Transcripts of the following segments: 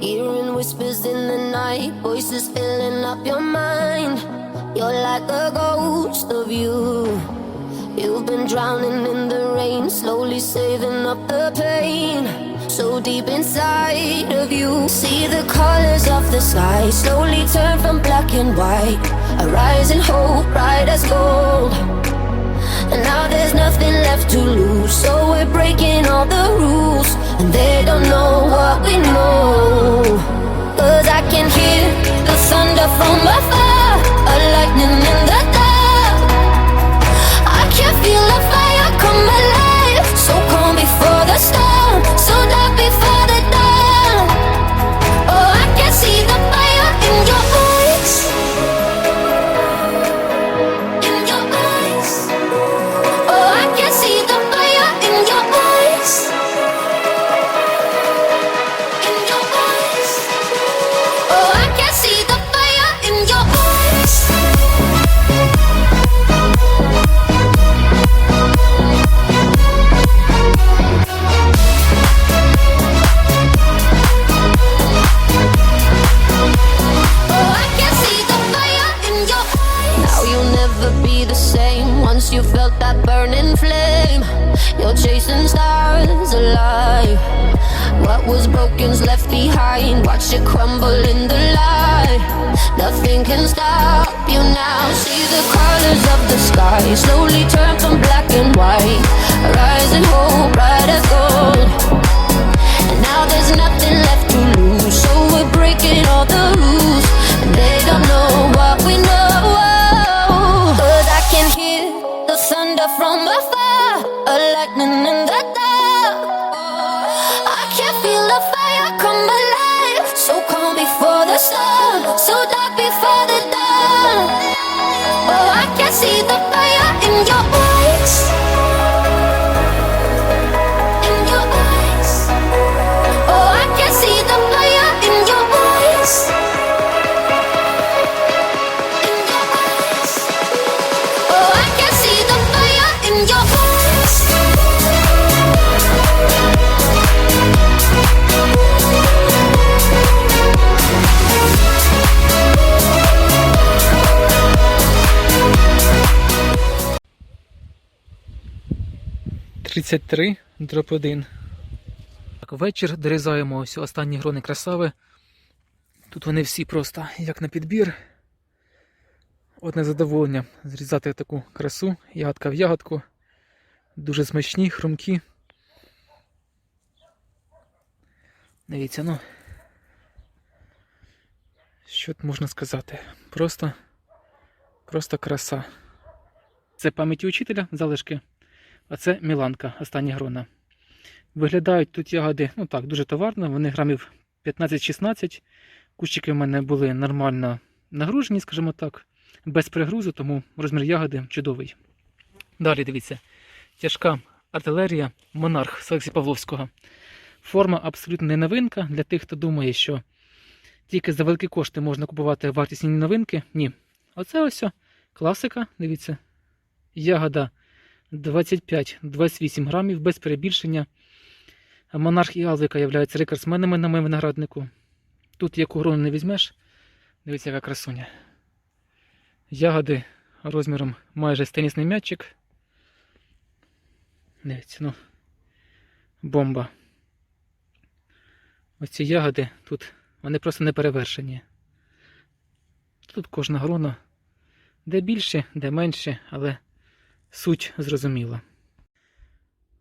Hearing whispers in the night, voices filling up your mind. You're like a ghost of you. You've been drowning in the rain, slowly saving up the pain. So deep inside of you, see the colors of the sky slowly turn from black and white. A rising hope, bright as gold. And now there's nothing left to lose, so we're breaking all the rules. And they don't know what we know. Cause I can hear the thunder from afar, alive. What was broken's left behind. Watch it crumble in the light. Nothing can stop you now. See the colors of the sky slowly turn from black and white. Rising hope, bright as gold. And now there's nothing left to lose, so we're breaking all the 23 дроп 1. Так, вечір дорізаємо ось останні грони красави. Тут вони всі просто як на підбір. Одне задоволення зрізати таку красу, ягодка в ягодку. Дуже смачні, хрумкі. Дивіться, ну. Що тут можна сказати? Просто, просто краса. Це пам'яті учителя залишки. А це Міланка, остання грона. Виглядають тут ягоди, ну так, дуже товарно, вони грамів 15-16. Кущики в мене були нормально нагружені, скажімо так, без пригрузу, тому розмір ягоди чудовий. Далі дивіться, тяжка артилерія Монарх з Олексія Павловського. Форма абсолютно не новинка для тих, хто думає, що тільки за великі кошти можна купувати вартісні новинки. Ні. Оце ось класика, дивіться. Ягода 25-28 грамів без перебільшення. Монарх і Алвика являються рекордсменами на моєму винограднику. Тут яку грону не візьмеш. Дивіться, яка красуня. Ягоди розміром майже з тенісний м'ячик. Дивіться, ну. Бомба. Ось ці ягоди тут, вони просто не перевершені. Тут кожна грона де більше, де менше, але суть зрозуміла.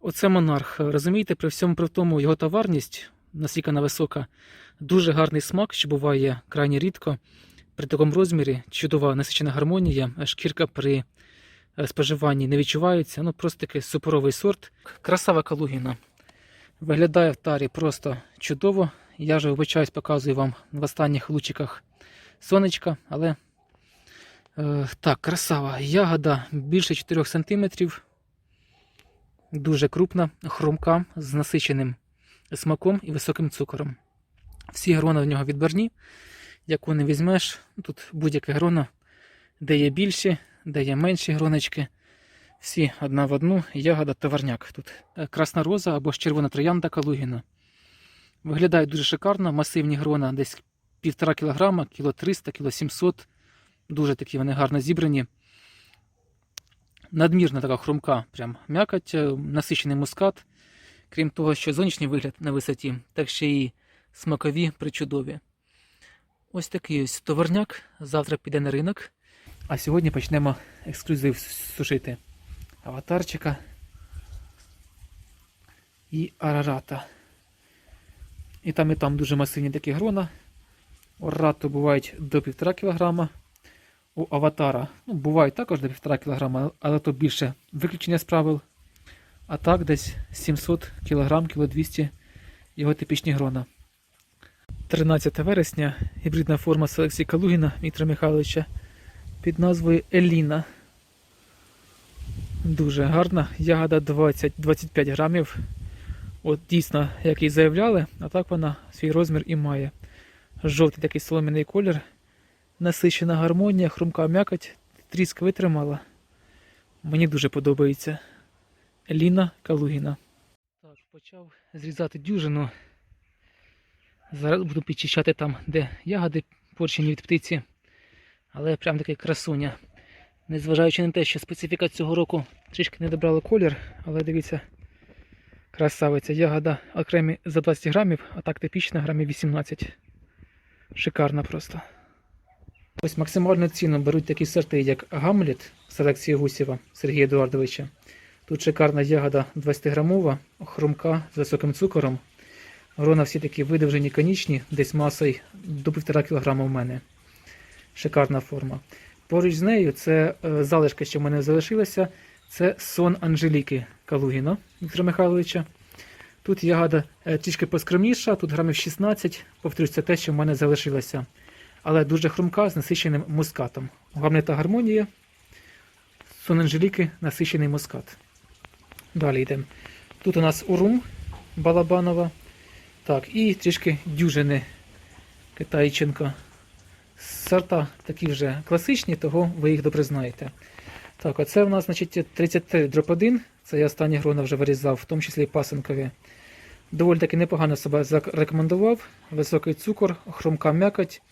Оце монарх. Розумієте, при всьому при тому його товарність, наскільки вона висока, дуже гарний смак, що буває крайні рідко. При такому розмірі чудова насичена гармонія, шкірка при е, споживанні не відчувається. Ну, просто такий суперовий сорт. Красава калугіна. Виглядає в тарі просто чудово. Я вже вибачаюсь, показую вам в останніх лучиках сонечка, але так, красава. Ягода більше 4 см. Дуже крупна, хрумка з насиченим смаком і високим цукором. Всі грона в нього відбірні. Яку не візьмеш, тут будь-яке грона, де є більші, де є менші гроночки. Всі одна в одну, ягода товарняк. Тут е, красна роза або ж червона троянда калугіна. Виглядає дуже шикарно, масивні грона, десь півтора кілограма, кіло 300, кіло 700. Дуже такі вони гарно зібрані. Надмірна така хрумка, прям м'якоть, е, насичений мускат. Крім того, що зовнішній вигляд на висоті, так ще і смакові причудові. Ось такий ось товарняк. Завтра піде на ринок. А сьогодні почнемо ексклюзив сушити. Аватарчика і арарата. І там і там дуже масивні такі грона. У арарату бувають до 1,5 кг. У аватара ну, бувають також до 1,5 кг, але то більше виключення з правил. А так десь 700 кг, кіло 200 його типічні грона. 13 вересня гібридна форма селекції Калугіна Віктора Михайловича під назвою Еліна. Дуже гарна. Ягода 20-25 грамів. От дійсно, як і заявляли, а так вона свій розмір і має. Жовтий такий солом'яний колір, насичена гармонія, хрумка м'якоть, тріск витримала. Мені дуже подобається. Еліна Калугіна. Так, почав зрізати дюжину. Зараз буду підчищати там, де ягоди порчені від птиці. Але прям такий красуня. Незважаючи на те, що специфіка цього року трішки не добрала колір, але дивіться, красавиця. Ягода окремі за 20 грамів, а так типічна грамів 18. Шикарна просто. Ось максимальну ціну беруть такі сорти, як Гамлет селекції Гусєва Сергія Едуардовича. Тут шикарна ягода 20-грамова, хрумка з високим цукором. Грона всі такі видовжені конічні, десь масою до 1,5 кг в мене. Шикарна форма. Поруч з нею це е, залишка, що в мене залишилася. Це сон Анжеліки Калугіна Віктора Михайловича. Тут ягода е, трішки поскромніша, тут грамів 16, повторюсь, це те, що в мене залишилося. Але дуже хрумка з насиченим мускатом. Головне гармонія. Сон Анжеліки насичений мускат. Далі йдемо. Тут у нас урум Балабанова. Так, і трішки дюжини Китайченка. Сорта такі вже класичні, того ви їх добре знаєте. Так, оце в нас, значить, 33 дроп 1. Це я останні грона вже вирізав, в тому числі і пасинкові. Доволі таки непогано себе зарекомендував. Високий цукор, хрумка м'якоть.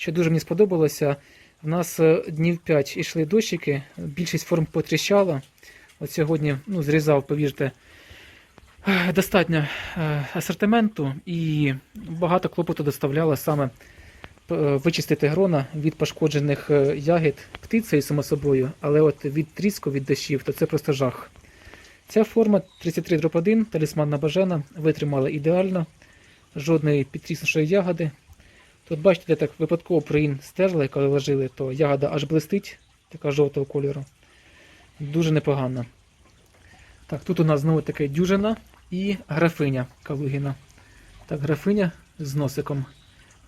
Що дуже мені сподобалося, в нас е, днів 5 ішли дощики, більшість форм потріщала. От сьогодні ну, зрізав, повірте, е, достатньо е, асортименту і багато клопоту доставляло саме вичистити грона від пошкоджених ягід птицею, само собою, але от від тріску, від дощів, то це просто жах. Ця форма 33 дроп 1, талісманна бажана, витримала ідеально, жодної підтріснувшої ягоди. Тут бачите, де так випадково проїн стерли, коли ложили, то ягода аж блистить, така жовтого кольору. Дуже непогано. Так, тут у нас знову таке дюжина і графиня Калугіна. Так, графиня з носиком.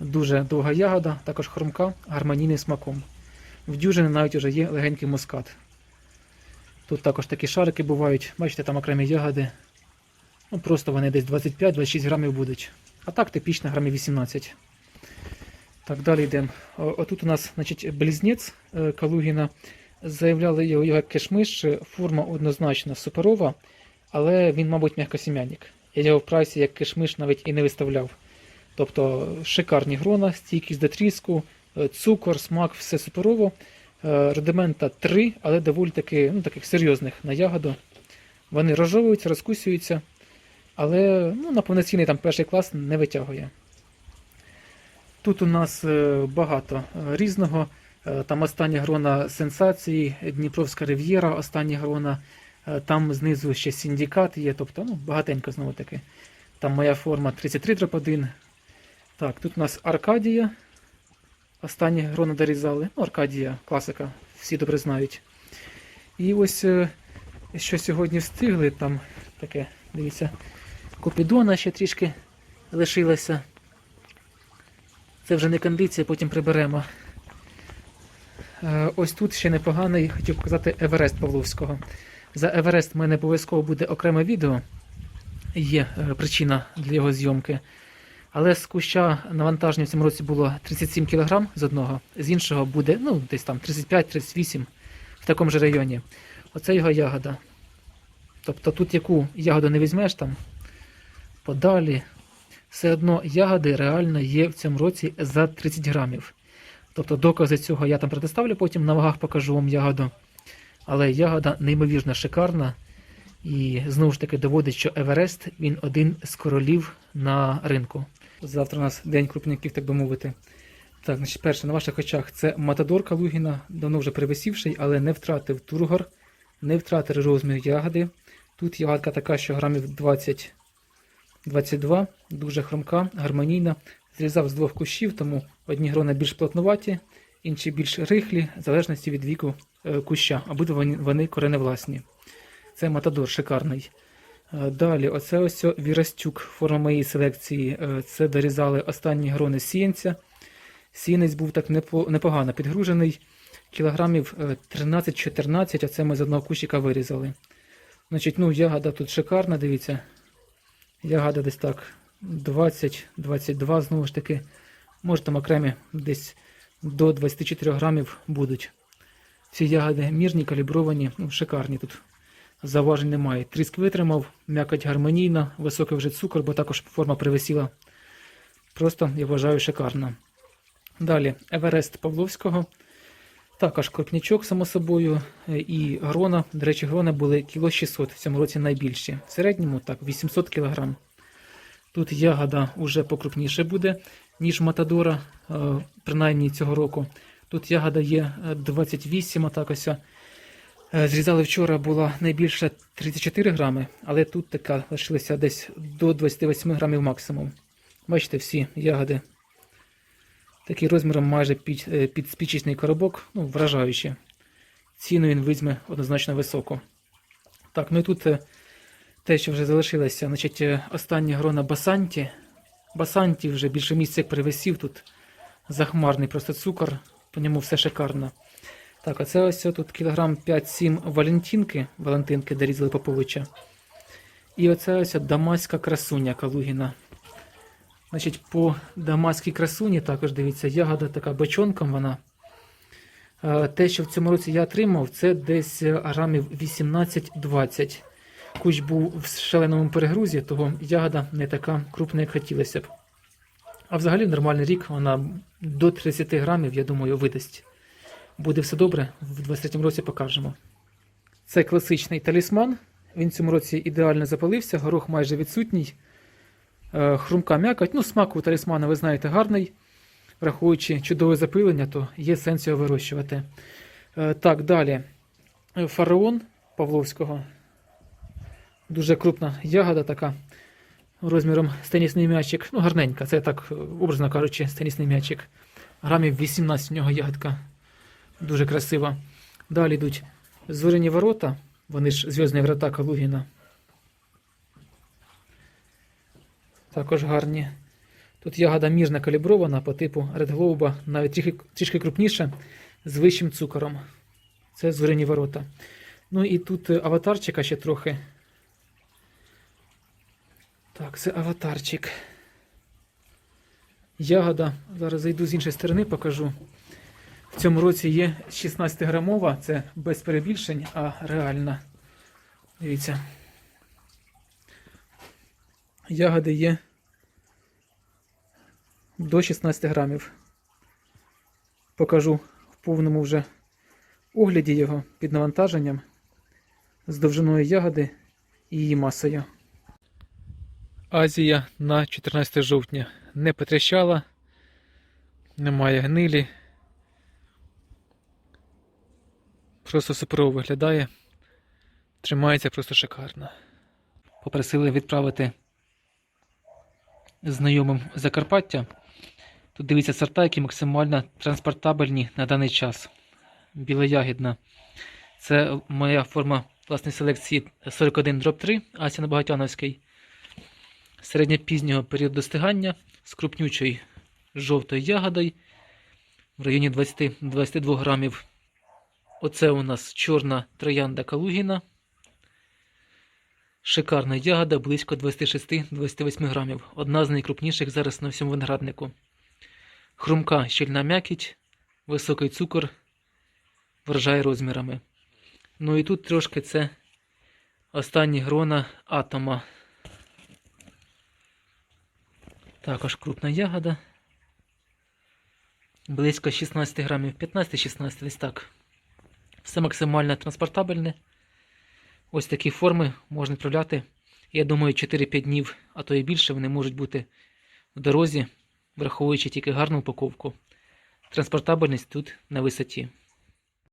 Дуже довга ягода, також хрумка, гармонійним смаком. В дюжини навіть вже є легенький мускат. Тут також такі шарики бувають, бачите, там окремі ягоди. Ну, просто вони десь 25-26 грамів будуть. А так типічно грамів 18. Так, далі йдемо. Отут у нас значить, близнець е, Калугіна. Заявляли його, як кишмиш, е, форма однозначно суперова, але він, мабуть, м'якосім'янник. Я його в прайсі як кишмиш навіть і не виставляв. Тобто шикарні грона, стійкість до тріску, е, цукор, смак, все суперово. Рудимента 3, але доволі таки, ну, таких серйозних на ягоду. Вони розжовуються, розкусюються, але ну, на повноцінний там перший клас не витягує. Тут у нас е, багато е, різного. Е, Там остання грона сенсації, Дніпровська рив'єра, остання грона. Там знизу ще синдикат є, тобто ну, багатенько знову таки. Там моя форма 33 дроп 1. Так, тут у нас Аркадія. Останні грона дорізали. Ну, Аркадія, класика, всі добре знають. І ось що сьогодні встигли, там таке, дивіться, Купідона ще трішки лишилося. Це вже не кондиція, потім приберемо. Е, Ось тут ще непоганий, хотів показати Еверест Павловського. За Еверест в мене обов'язково буде окреме відео. Є е, причина для його зйомки. Але з куща навантаження в цьому році було 37 кг з одного, з іншого буде ну, десь там 35-38 в такому ж районі. Оце його ягода. Тобто тут яку ягоду не візьмеш там подалі, все одно ягоди реально є в цьому році за 30 грамів. Тобто докази цього я там предоставлю, потім на вагах покажу вам ягоду. Але ягода неймовірно шикарна. І знову ж таки доводить, що Еверест він один з королів на ринку. Завтра у нас день крупняків, так би мовити. Так, значить, перше, на ваших очах це Матадор Калугіна, давно вже перевисівший, але не втратив тургор, не втратив розмір ягоди. Тут ягодка така, що грамів 20 22, дуже хромка, гармонійна. Зрізав з двох кущів, тому одні грона більш плотнуваті, інші більш рихлі, в залежності від віку е, куща, обидва вони, кореневласні. Це матадор шикарний. Е, Далі, оце ось Вірастюк, форма моєї селекції. Е, Це дорізали останні грони сіянця. Сіянець був так непогано підгружений. Кілограмів е, 13-14, а це ми з одного кущика вирізали. Значить, ну, ягода тут шикарна, дивіться. Ягода десь так 20-22, знову ж таки. Може там окремі десь до 24 грамів будуть. Всі ягоди мірні, калібровані, ну, шикарні тут. Заважень немає. Тріск витримав, м'якоть гармонійна, високий вже цукор, бо також форма привисіла. Просто, я вважаю, шикарна. Далі Еверест Павловського. Також крупнячок, само собою, е, і грона. До речі, грона були кіло 600 в цьому році найбільші. В середньому так, 800 кг. Тут ягода вже покрупніше буде, ніж Матадора, е, принаймні цього року. Тут ягода є е, 28, отак ось. Е, Зрізали вчора була найбільша 34 грами, але тут така лишилася десь до 28 грамів максимум. Бачите, всі ягоди такий розміром майже під, е, під спічечний коробок, ну, вражаючи. Ціну він візьме однозначно високо. Так, ну і тут е, те, що вже залишилося, значить, е, остання грона Басанті. Басанті вже більше місця як привисів, тут захмарний просто цукор, по ньому все шикарно. Так, а це ось тут кілограм 5-7 Валентинки, Валентинки дорізали Поповича. І оце ось дамаська красуня Калугіна. Значить, по дамаській красуні також дивіться, ягода така бочонком вона. Е, Те, що в цьому році я отримав, це десь грамів 18-20. Кущ був в шаленому перегрузі, того ягода не така крупна, як хотілося б. А взагалі нормальний рік вона до 30 грамів, я думаю, видасть. Буде все добре, в 23-му році покажемо. Це класичний талісман. Він в цьому році ідеально запалився, горох майже відсутній. Е, Хрумка м'якоть. Ну, смак у талісмана, ви знаєте, гарний. Враховуючи чудове запилення, то є сенс його вирощувати. Е, Так, далі. Е, Фараон Павловського. Дуже крупна ягода така. Розміром з тенісний м'ячик. Ну, гарненька, це так, образно кажучи, з тенісний м'ячик. Грамів 18 в нього ягодка. Дуже красива. Далі йдуть зоряні ворота. Вони ж зв'язні врата Калугіна. Також гарні. Тут ягода міжна калібрована по типу Red Globe, навіть трішки, трішки крупніша, з вищим цукором. Це зоряні ворота. Ну і тут е, аватарчика ще трохи. Так, це аватарчик. Ягода. Зараз зайду з іншої сторони, покажу. В цьому році є 16 грамова, це без перебільшень, а реальна. Дивіться. Ягоди є до 16 грамів. Покажу в повному вже огляді його під навантаженням з довжиною ягоди і її масою. Азія на 14 жовтня не потріщала, немає гнилі. Просто суперово виглядає. Тримається просто шикарно. Попросили відправити знайомим Закарпаття. Тут дивіться сорта, які максимально транспортабельні на даний час. Білоягідна. Це моя форма власної селекції 41 дроб 3 Ася Набагатяновський. Середньопізнього періоду достигання з крупнючою жовтою ягодою в районі 20-22 грамів. Оце у нас чорна троянда Калугіна. Шикарна ягода, близько 26-28 грамів. Одна з найкрупніших зараз на всьому винограднику. Хрумка щільна м'якіть, високий цукор, вражає розмірами. Ну і тут трошки це останні грона атома. Також крупна ягода. Близько 16 грамів, 15-16 десь так. Все максимально транспортабельне. Ось такі форми можна відправляти. Я думаю, 4-5 днів, а то і більше вони можуть бути в дорозі, враховуючи тільки гарну упаковку. Транспортабельність тут на висоті.